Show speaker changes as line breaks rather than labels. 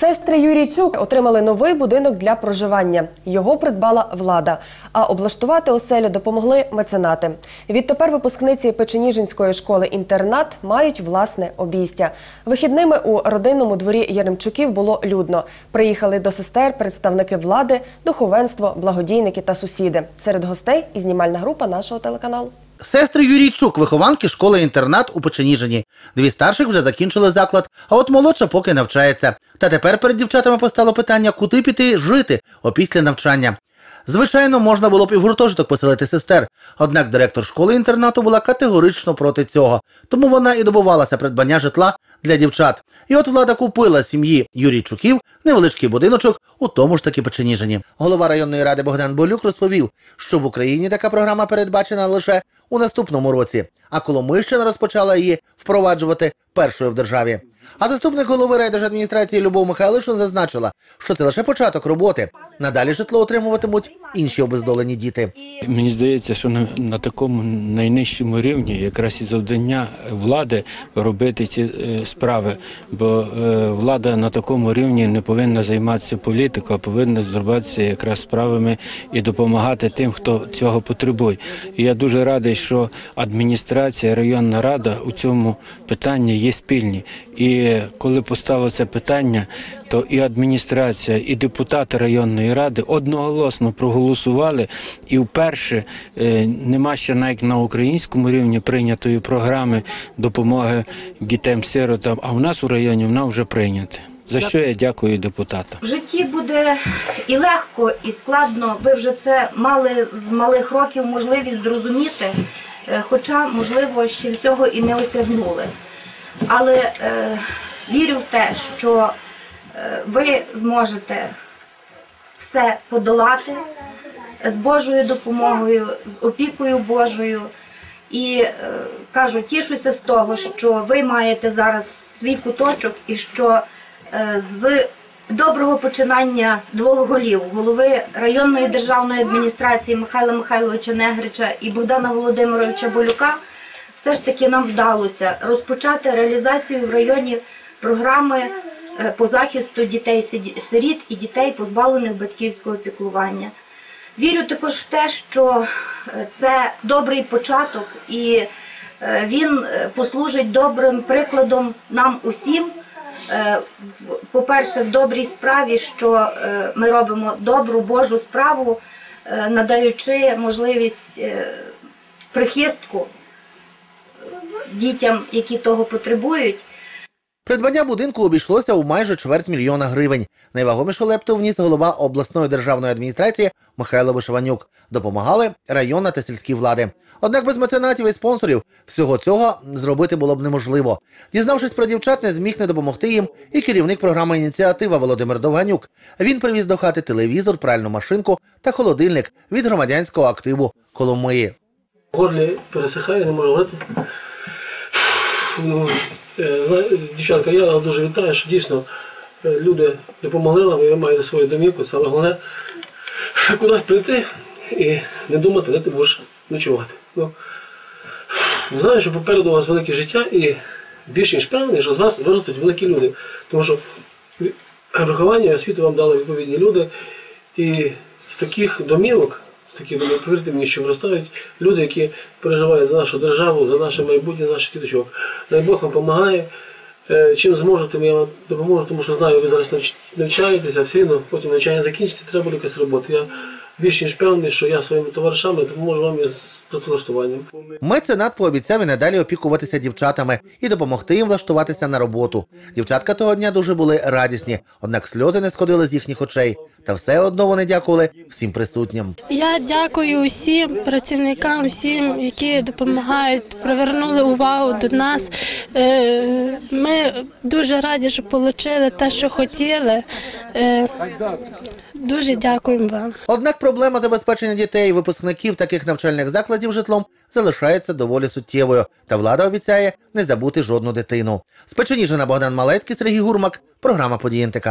Сестри Юрійчук отримали новий будинок для проживання. Його придбала влада. А облаштувати оселю допомогли меценати. Відтепер випускниці Печеніжинської школи інтернат мають власне обійстя. Вихідними у родинному дворі Яремчуків було людно. Приїхали до сестер представники влади, духовенство, благодійники та сусіди. Серед гостей і знімальна група нашого телеканалу.
Сестри Юрійчук, вихованки школи-інтернат у Печеніжині. Дві старших вже закінчили заклад, а от молодша поки навчається. Та тепер перед дівчатами постало питання, куди піти жити опісля навчання. Звичайно, можна було б і в гуртожиток поселити сестер, однак директор школи-інтернату була категорично проти цього, тому вона і добувалася придбання житла для дівчат. І от влада купила сім'ї Юрійчуків невеличкий будиночок у тому ж таки Печеніжині. Голова районної ради Богдан Болюк розповів, що в Україні така програма передбачена лише у наступному році, а Коломийщина розпочала її впроваджувати першою в державі. А заступник голови райдержадміністрації Любов Михайлишин зазначила, що це лише початок роботи. Надалі житло отримуватимуть інші обездолені діти.
Мені здається, що на, на такому найнижчому рівні якраз і завдання влади робити ці е, справи, бо е, влада на такому рівні не повинна займатися політикою, а повинна займатися якраз справами і допомагати тим, хто цього потребує. І я дуже радий, що адміністрація, районна рада у цьому питанні є спільні. І коли постало це питання, то і адміністрація, і депутати районної ради одноголосно проголосували. І вперше е, нема ще навіть на українському рівні прийнятої програми допомоги дітям-сиротам, а в нас у районі вона вже прийнята. За що я дякую депутатам.
В житті буде і легко, і складно. Ви вже це мали з малих років можливість зрозуміти, е, хоча, можливо, ще всього і не осягнули. Але е, вірю в те, що ви зможете все подолати з Божою допомогою, з опікою Божою. І е, кажу, тішуся з того, що ви маєте зараз свій куточок і що е, з доброго починання двох голів голови районної державної адміністрації Михайла Михайловича Негрича і Богдана Володимировича Болюка все ж таки нам вдалося розпочати реалізацію в районі програми е, по захисту дітей сиріт і дітей, позбавлених батьківського піклування. Вірю також в те, що е, це добрий початок і е, він е, послужить добрим прикладом нам усім. Е, По-перше, в добрій справі, що е, ми робимо добру Божу справу, е, надаючи можливість е, прихистку дітям, які того потребують.
Придбання будинку обійшлося у майже чверть мільйона гривень. Найвагомішу лепту вніс голова обласної державної адміністрації Михайло Вишиванюк. Допомагали районна та сільські влади. Однак без меценатів і спонсорів всього цього зробити було б неможливо. Дізнавшись про дівчат, не зміг не допомогти їм і керівник програми ініціатива Володимир Довганюк. Він привіз до хати телевізор, пральну машинку та холодильник від громадянського активу Коломиї.
Горлі пересихає, не можу говорити. Е, дівчатка, я вас дуже вітаю, що дійсно е, люди допомогли і ви маєте свою домівку. Саме головне кудись прийти і не думати, де ти будеш ночувати. Ну, знаю, що попереду у вас велике життя і більш ніж певний, що з вас виростуть великі люди. Тому що виховання і освіту вам дали відповідні люди. І з таких домівок, таких домівок, повірте мені, що виростають люди, які переживають за нашу державу, за наше майбутнє, за наших діточок. Дай Бог вам допомагає. Е, Чим зможете, я вам допоможу, тому що знаю, ви зараз навчаєтеся, все одно потім навчання закінчиться, треба буде якась робота. Я більш ніж певний, що я своїми товаришами допоможу вам із працевлаштуванням.
Меценат пообіцяв і надалі опікуватися дівчатами і допомогти їм влаштуватися на роботу. Дівчатка того дня дуже були радісні, однак сльози не сходили з їхніх очей. Та все одно вони дякували всім присутнім.
Я дякую усім працівникам, всім, які допомагають, привернули увагу до нас. Е, Ми дуже раді, що отримали те, що хотіли. Е, Дуже дякуємо вам.
Однак проблема забезпечення дітей, випускників таких навчальних закладів житлом залишається доволі суттєвою. Та влада обіцяє не забути жодну дитину. З Печеніжина Богдан Малецький, Сергій Гурмак, програма «Події НТК».